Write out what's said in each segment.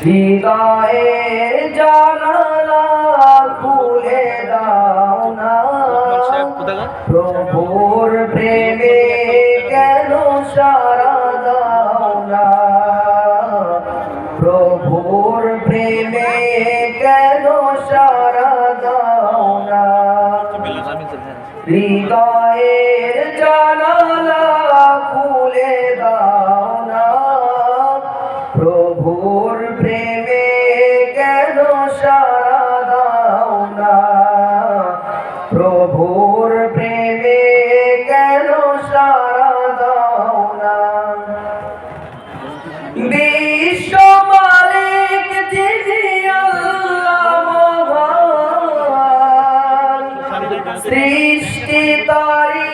হৃদয়ের জানালা সৃষ্টি তারি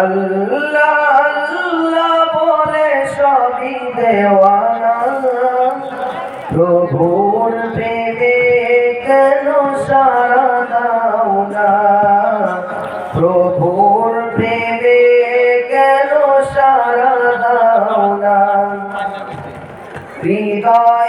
আল্লাহ আল্লাহ বলে সবই দেওয়ানা। প্রভুর প্রেমে কেন সারা দাও না প্রভুর প্রেমে কেন সারা দাও না হৃদয়ের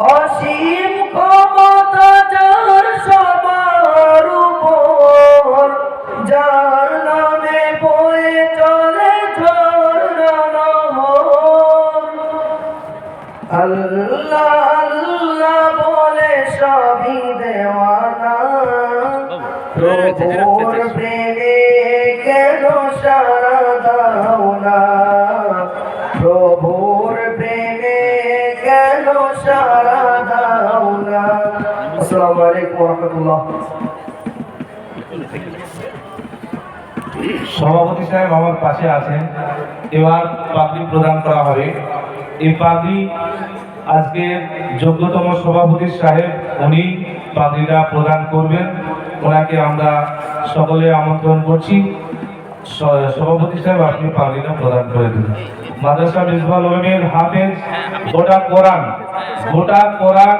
অসীম ক্ষমতা যার সবার উপর যার নামে বয়ে চলে ঝর্ণা আল্লাহ আল্লাহ বলে সবই দেওয়ানা। প্রভুর প্রেমে কেন সারা দাও না? সভাপতি সাহেব আমার পাশে আছেন। এবার পাগড়ি প্রদান করা হবে। এই পাগড়ি আজকে যোগ্যতম সভাপতি সাহেব উনি পাগড়িটা প্রদান করবেন। ওনাকে আমরা সকলে আমন্ত্রণ করছি। সভাপতি সাহেব, আপনি পাগড়িটা প্রদান করে দিন। মাদ্রাসা মিসবাল হাফেজ, গোটা কোরআন গোটা কোরআন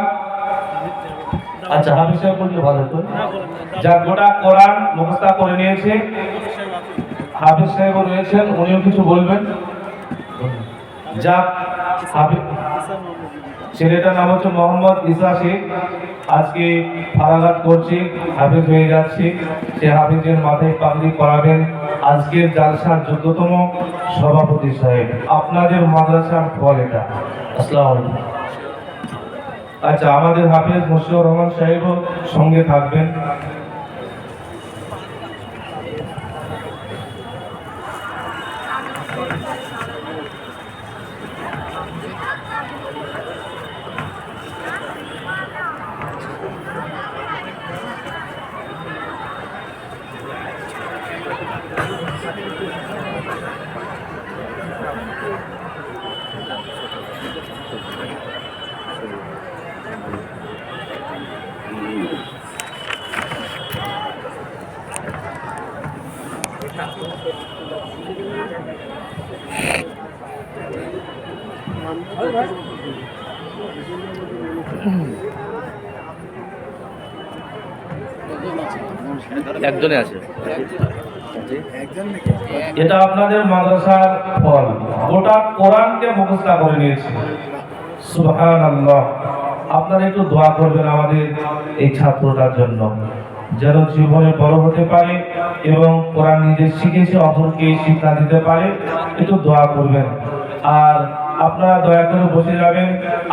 আচ্ছা হাফিজ সাহেব বললে ভালো তো যা গোটা কোরআন মুখস্থা করে নিয়েছে। হাফিজ সাহেব রয়েছেন, উনিও কিছু বলবেন। যা হাফিজ ছেলেটার নাম হচ্ছে মোহাম্মদ ইসা আজকে ফারাঘাট করছে, হাফিজ হয়ে যাচ্ছে। সে হাফিজের মাথায় পাগড়ি করাবেন আজকের জালসার যোগ্যতম সভাপতি সাহেব। আপনাদের মাদ্রাসার ফল এটা। আসসালামু আলাইকুম। আচ্ছা আমাদের হাফিজ মুশিউর রহমান সাহেবও সঙ্গে থাকবেন। একজনে আছে। এটা আপনাদের মাদ্রাসার ফল। গোটা কোরআনকে মুখস্থা করে নিয়েছে। আল্লাহ আপনারা একটু দোয়া করবেন আমাদের এই ছাত্রটার জন্য। যেন জীবনে বড় হতে পারে এবং কোরআন নিজে শিখেছে, অপরকে শিক্ষা দিতে পারে। একটু দোয়া করবেন। আর আপনারা দয়া করে বসে যাবেন।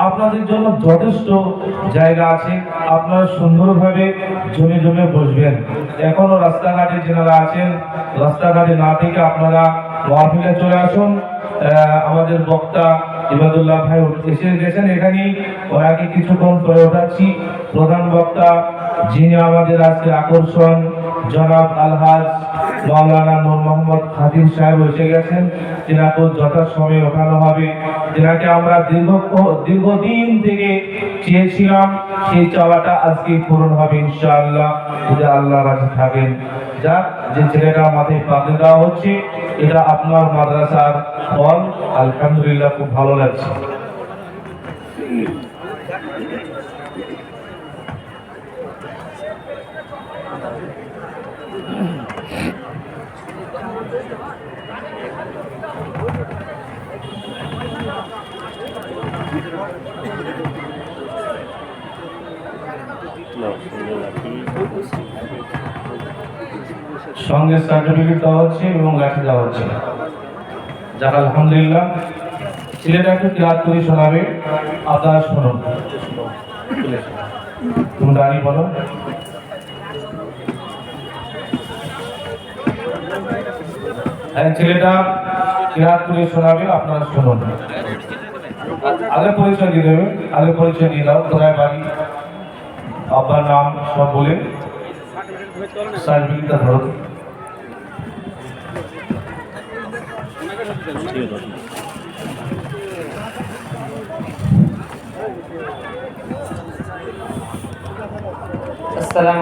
আপনাদের জন্য যথেষ্ট জায়গা আছে। আপনারা সুন্দরভাবে জমে জমে বসবেন। এখনও রাস্তাঘাটে যেনারা আছেন, রাস্তাঘাটে না থেকে আপনারা মহফিলে চলে আসুন। আমাদের বক্তা ইবাদুল্লাহ ভাই এসে গেছেন এখানেই ওনাকে কিছুক্ষণ পরে ওঠাচ্ছি। প্রধান বক্তা যিনি আমাদের আজকে আকর্ষণ, জনাব আলহাজ মাওলানা নূর মোহাম্মদ খাদিম সাহেব এসে গেছেন। তিনাকে যথাসময়ে ওঠানো হবে। যেটাকে আমরা দীর্ঘ দীর্ঘদিন থেকে চেয়েছিলাম, সেই চাওয়াটা আজকে পূরণ হবে ইনশাআল্লাহ। যদি আল্লাহ রাজি থাকেন। যাক, যে ছেলেটা মাথায় পাকড়ি দেওয়া হচ্ছে, এটা আপনার মাদ্রাসার ফল। আলহামদুলিল্লাহ, খুব ভালো লাগছে। সঙ্গে সার্টিফিকেট দেওয়া হচ্ছে এবং লাঠি দেওয়া হচ্ছে। যাক, আলহামদুলিল্লাহ, ছেলেটা একটু ক্লাস করে শোনাবে। আপনারা শুনুন। তুমি দাঁড়িয়ে বলো। হ্যাঁ ছেলেটা ক্লাস করে শোনাবে, আপনারা শুনুন। আগে পরিচয় দিয়ে দেবে, আগে পরিচয় দিয়ে দাও, কোথায় বাড়ি? আব্বার নাম সব বলে। সার্টিফিকেটটা ধরো আসসালামু